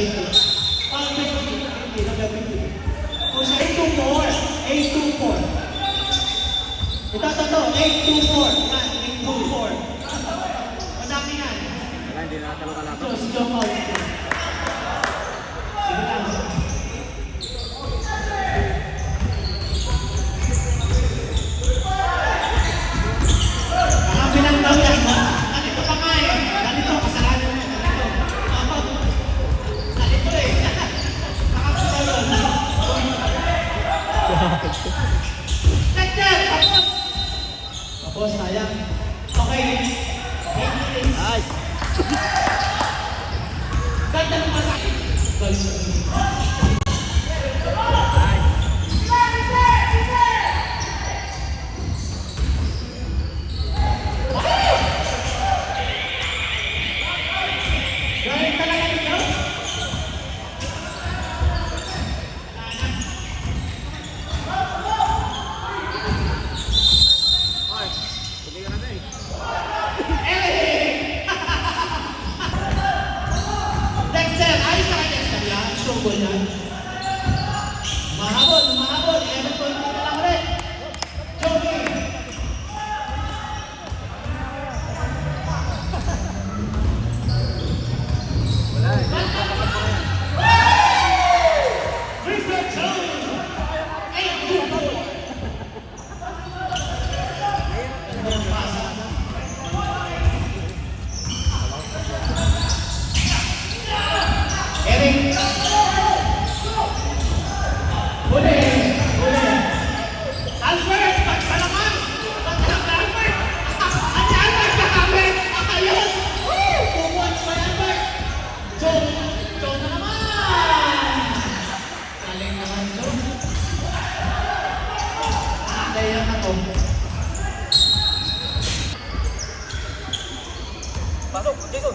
Ito, ito, ito. 824. Yan, 824. Madami yan. Wala, hindi nakakalakalakan. Ito, si John Paul. Sige lang. Tapos, sayang. Okay. Ay! Ganda ng masakit. Galing talaga ito. Buat. 네, 이런 거. 맞아, 근데 이건.